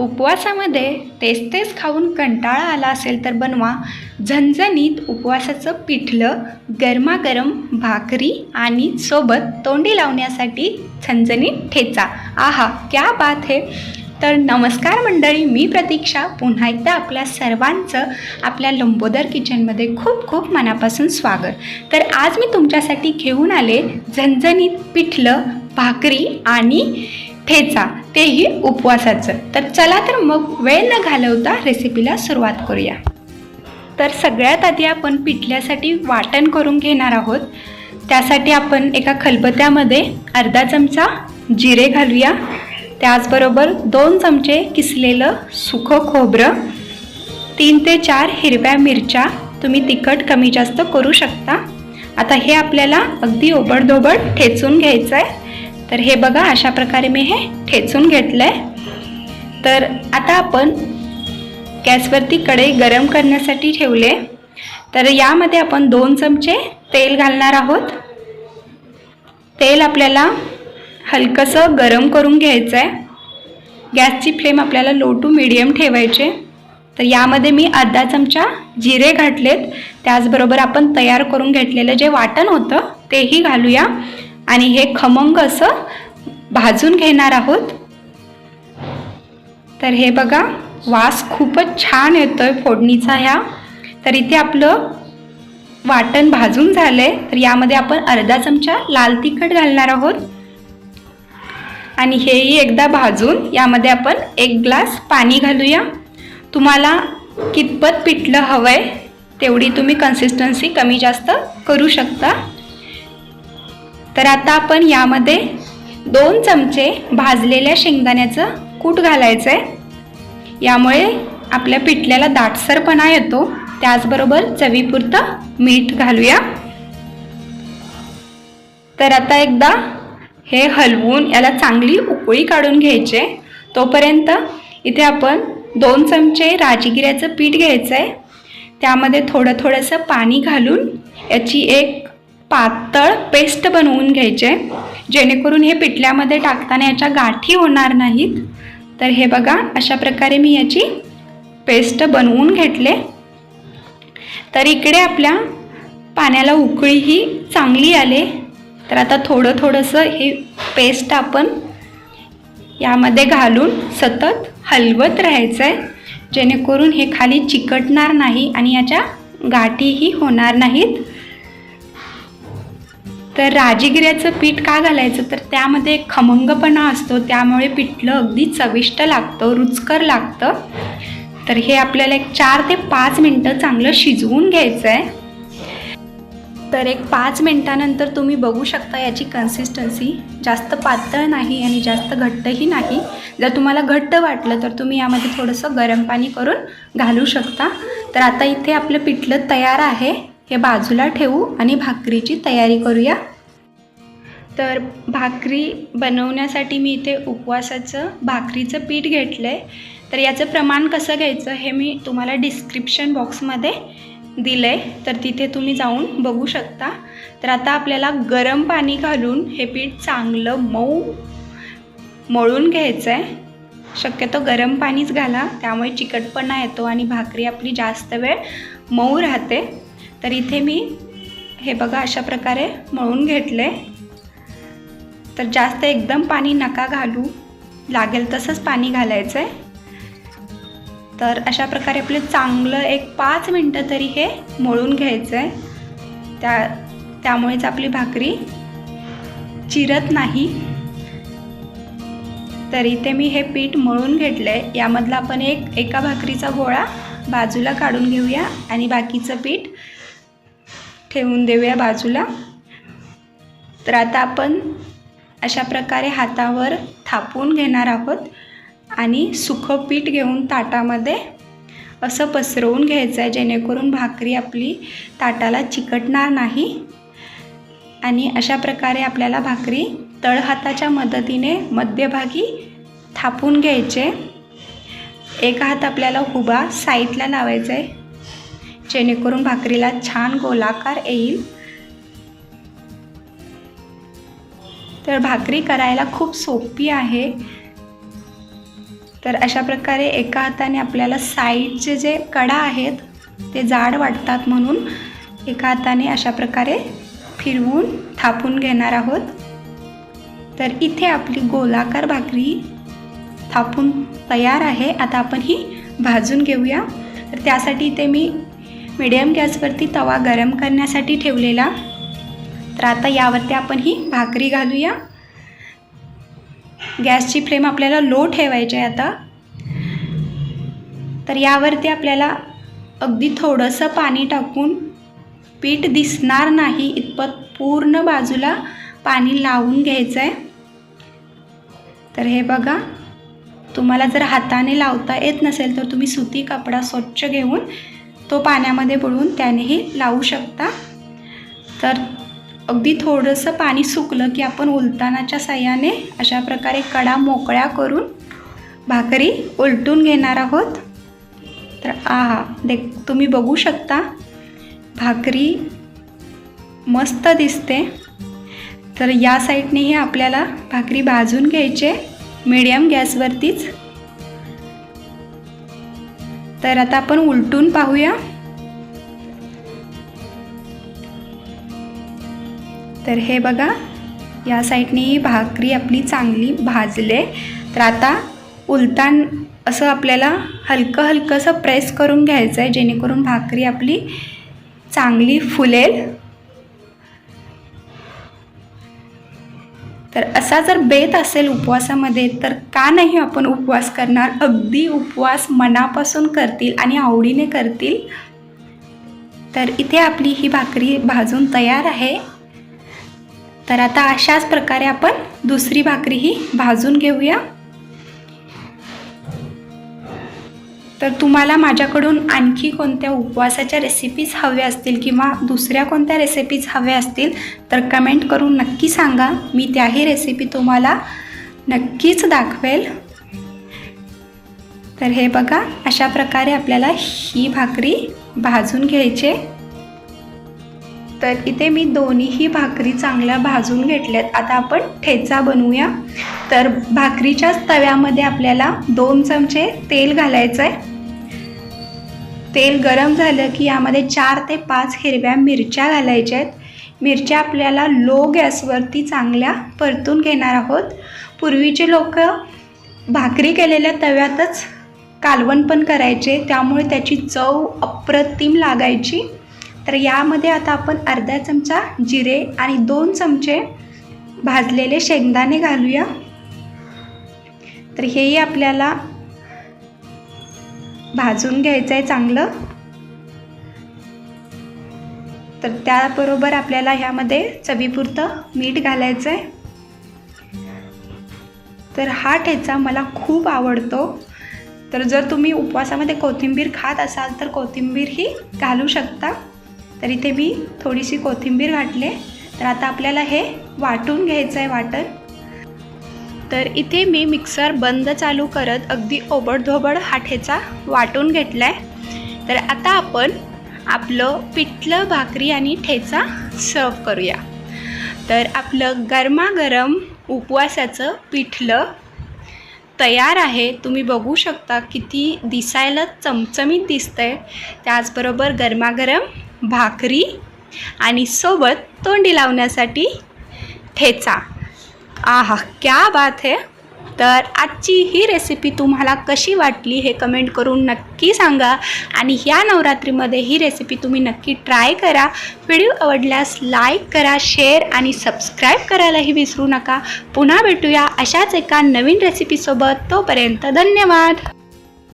उपवासामध्ये तेच तेच खाऊन कंटाळा आला असेल तर बनवा. झणझणीत उपवासाचं पिठलं गरमागरम भाकरी आणि सोबत तोंडी लावण्यासाठी झणझणीत ठेचा. आहा क्या बात हे. तर नमस्कार मंडळी मी प्रतीक्षा. पुन्हा एकदा आपल्या सर्वांचं आपल्या लंबोदर किचनमध्ये खूप खूप मनापासून स्वागत. तर आज मी तुमच्यासाठी घेऊन आले झणझणीत पिठलं भाकरी आणि ठेचा. तेही उपवासाचं. तर चला तर मग वेळ न घालवता रेसिपीला सुरुवात करूया. तर सगळ्यात आधी आपण पिठल्यासाठी वाटण करून घेणार आहोत. त्यासाठी आपण एका खलबत्यामध्ये अर्धा चमचा जिरे घालूया. त्याचबरोबर दोन चमचे किसलेलं सुकं खोबरं तीन ते चार हिरव्या मिरच्या तुम्ही तिखट कमी जास्त करू शकता. आता हे आपल्याला अगदी ओबडधोबड ठेचून घ्यायचं आहे तर हे बघा अशा प्रकारे मी हे ठेचून घेतलं आहे तर आता आपण गॅसवरती कढई गरम करण्यासाठी ठेवले. तर यामध्ये आपण दोन चमचे तेल घालणार आहोत. तेल आपल्याला हलकंसं गरम करून घ्यायचं आहे गॅसची फ्लेम आपल्याला लो टू मिडियम ठेवायचे. तर यामध्ये मी अर्धा चमचा जिरे घातलेत. त्याचबरोबर आपण तयार करून घेतलेलं जे वाटण होतं तेही घालूया. आणि हे खमंग असं भाजून घेणार आहोत. तर हे बघा वास खूपच छान येतो आहे फोडणीचा ह्या. तर इथे आपलं वाटण भाजून झालं आहे तर यामध्ये आपण अर्धा चमचा लाल तिखट घालणार आहोत. आणि हेही एकदा भाजून यामध्ये आपण एक ग्लास पाणी घालूया. तुम्हाला कितपत पिठलं हवं आहे तेवढी तुम्ही कन्सिस्टन्सी कमी जास्त करू शकता. तर आता आपण यामध्ये दोन चमचे भाजलेल्या शेंगदाण्याचं कूट घालायचं आहे यामुळे आपल्या पिठल्याला दाटसरपणा येतो. त्याचबरोबर चवीपुरतं मीठ घालूया. तर आता एकदा हे हलवून याला चांगली उकळी काढून घ्यायचे. तोपर्यंत इथे आपण दोन चमचे राजगिऱ्याचं पीठ घ्यायचं आहे त्यामध्ये थोडं थोडंसं पाणी घालून याची एक पातळ पेस्ट बनवून घ्यायचे. जेणेकरून हे पिठल्यामध्ये टाकताना याच्या गाठी होणार नाहीत. तर हे बघा अशा प्रकारे मी याची पेस्ट बनवून घेतले. तर इकडे आपल्या पाण्याला उकळीही चांगली आले. तर आता थोडं थोडंसं हे पेस्ट आपण यामध्ये घालून सतत हलवत राहायचं आहे जेणेकरून हे खाली चिकटणार नाही आणि याच्या गाठीही होणार नाहीत. तर राजगिऱ्याचं पीठ का घालायचं? तर त्यामध्ये एक खमंगपणा असतो त्यामुळे पिठलं अगदी चविष्ट लागतं रुचकर लागतं. तर हे आपल्याला एक चार ते पाच मिनटं चांगलं शिजवून घ्यायचं आहे तर एक पाच मिनटानंतर तुम्ही बघू शकता याची कन्सिस्टन्सी जास्त पातळ नाही आणि जास्त घट्टही नाही. जर तुम्हाला घट्ट वाटलं तर तुम्ही यामध्ये थोडंसं गरम पाणी करून घालू शकता. तर आता इथे आपलं पिठलं तयार आहे. हे बाजूला ठेवू आणि भाकरीची तयारी करूया. तर भाकरी बनवण्यासाठी मी इथे उपवासाचं भाकरीचं पीठ घेतलं आहे तर याचं प्रमाण कसं घ्यायचं हे मी तुम्हाला डिस्क्रिप्शन बॉक्समध्ये दिलं आहे तर तिथे तुम्ही जाऊन बघू शकता. तर आता आपल्याला गरम पाणी घालून हे पीठ चांगलं मऊ मळून घ्यायचं आहे शक्यतो गरम पाणीच घाला त्यामुळे चिकटपणा येतो आणि भाकरी आपली जास्त वेळ मऊ राहते. तर इथे मी हे बघा अशा प्रकारे मळून घेतले. तर जास्त एकदम पाणी नका घालू. लागेल तसंच पाणी घालायचं आहे तर अशा प्रकारे आपलं चांगलं एक पाच मिनटं तरी हे मळून घ्यायचं आहे त्या त्यामुळेच आपली भाकरी चिरत नाही. तर इथे मी हे पीठ मळून घेतलं आहे यामधला आपण एक एका भाकरीचा गोळा बाजूला काढून घेऊया आणि बाकीचं पीठ ठेवून देऊया बाजूला. तर आता आपण अशा प्रकारे हातावर थापून घेणार आहोत आणि सुखं पीठ घेऊन ताटामध्ये असं पसरवून घ्यायचं आहे जेणेकरून भाकरी आपली ताटाला चिकटणार नाही. आणि अशा प्रकारे आपल्याला भाकरी तळहाताच्या मदतीने मध्यभागी थापून घ्यायचे. एक हात आपल्याला हुबा साईडला लावायचा आहे जेणेकरून भाकरीला छान गोलाकार येईल. तर भाकरी करायला खूप सोपी आहे. तर अशा प्रकारे एका हाताने आपल्याला साईडचे जे कडा आहेत ते जाड वाटतात म्हणून एका हाताने अशा प्रकारे फिरवून थापून घेणार आहोत. तर इथे आपली गोलाकार भाकरी थापून तयार आहे. आता आपण ही भाजून घेऊया. तर त्यासाठी इथे मी मिडियम गॅसवरती तवा गरम करण्यासाठी ठेवलेला. तर आता यावरती आपण ही भाकरी घालूया. गॅसची फ्लेम आपल्याला लो ठेवायची आहे आता. तर यावरती आपल्याला अगदी थोडंसं पाणी टाकून पीठ दिसणार नाही इतपत पूर्ण बाजूला पाणी लावून घ्यायचं आहे तर हे बघा तुम्हाला जर हाताने लावता येत नसेल तर तुम्ही सुती कपडा स्वच्छ घेऊन तो पाण्यामध्ये बुडवून त्यानेही लावू शकता. तर अगदी थोडंसं पाणी सुकलं की आपण उलतानाच्या साह्याने अशा प्रकारे कडा मोकळ्या करून भाकरी उलटून घेणार आहोत. तर आहा दे तुम्ही बघू शकता भाकरी मस्त दिसते. तर या साईडनेही आपल्याला भाकरी भाजून घ्यायचे मीडियम गॅसवरतीच तर आता आपण उलटून पाहूया. तर हे बघा या साईडने भाकरी आपली चांगली भाजले. तर आता उलतान असं आपल्याला हलकं हलकंसं प्रेस करून घ्यायचं आहे जेणेकरून भाकरी आपली चांगली फुलेल. तर असा जर बेत असेल उपवासामध्ये तर का नाही आपण उपवास करणार? अगदी उपवास मनापासून करतील आणि आवडीने करतील. तर इथे आपली ही भाकरी भाजून तयार आहे. तर आता अशाच प्रकारे आपण दुसरी भाकरीही भाजून घेऊया. तर तुम्हाला माझ्याकडून आणखी कोणत्या उपवासाच्या रेसिपीज हव्या असतील किंवा दुसऱ्या कोणत्या रेसिपीज हव्या असतील तर कमेंट करून नक्की सांगा. मी त्याही रेसिपी तुम्हाला नक्कीच दाखवेल. तर हे बघा अशा प्रकारे आपल्याला ही भाकरी भाजून घ्यायचे तर इथे मी दोन्हीही भाकरी चांगल्या भाजून घेतल्यात. आता आपण ठेचा बनवूया. तर भाकरीच्याच तव्यामध्ये आपल्याला दोन चमचे तेल घालायचं आहे तेल गरम झालं की यामध्ये चार ते पाच हिरव्या मिरच्या घालायच्या आहेत. मिरच्या आपल्याला लो गॅसवरती चांगल्या परतून घेणार आहोत. पूर्वीचे लोक भाकरी केलेल्या तव्यातच कालवण पण करायचे त्यामुळे त्याची चव अप्रतिम लागायची. तर यामध्ये आता आपण अर्धा चमचा जिरे आणि दोन चमचे भाजलेले शेंगदाणे घालूया. तर हेही आपल्याला भाजून घ्यायचं आहे चांगलं. तर त्याबरोबर आपल्याला ह्यामध्ये चवीपुरतं मीठ घालायचं आहे तर हा ठेचा मला खूप आवडतो. तर जर तुम्ही उपवासामध्ये कोथिंबीर खात असाल तर कोथिंबीरही घालू शकता. तर इथे मी थोडीशी कोथिंबीर घातली तर आता आपल्याला हे वाटून घ्यायचं आहे वाटण. तर इथे मी मिक्सर बंद चालू करत अगदी ओबडधोबड हा ठेचा वाटून घेतला आहे तर आता आपण आपलं पिठलं भाकरी आणि ठेचा सर्व करूया. तर आपलं गरमागरम उपवासाचं पिठलं तयार आहे. तुम्ही बघू शकता किती दिसायला चमचमीत दिसतं आहे त्याचबरोबर गरमागरम भाकरी आणि सोबत तोंडी लावण्यासाठी ठेचा. आहा क्या बात है. तर आजची ही रेसिपी तुम्हाला कशी वाटली हे कमेंट करून नक्की सांगा. आणि ह्या नवरात्रीमध्ये ही रेसिपी तुम्ही नक्की ट्राय करा. व्हिडिओ आवडल्यास लाईक करा शेअर आणि सबस्क्राईब करायलाही विसरू नका. पुन्हा भेटूया अशाच एका नवीन रेसिपीसोबत तोपर्यंत धन्यवाद.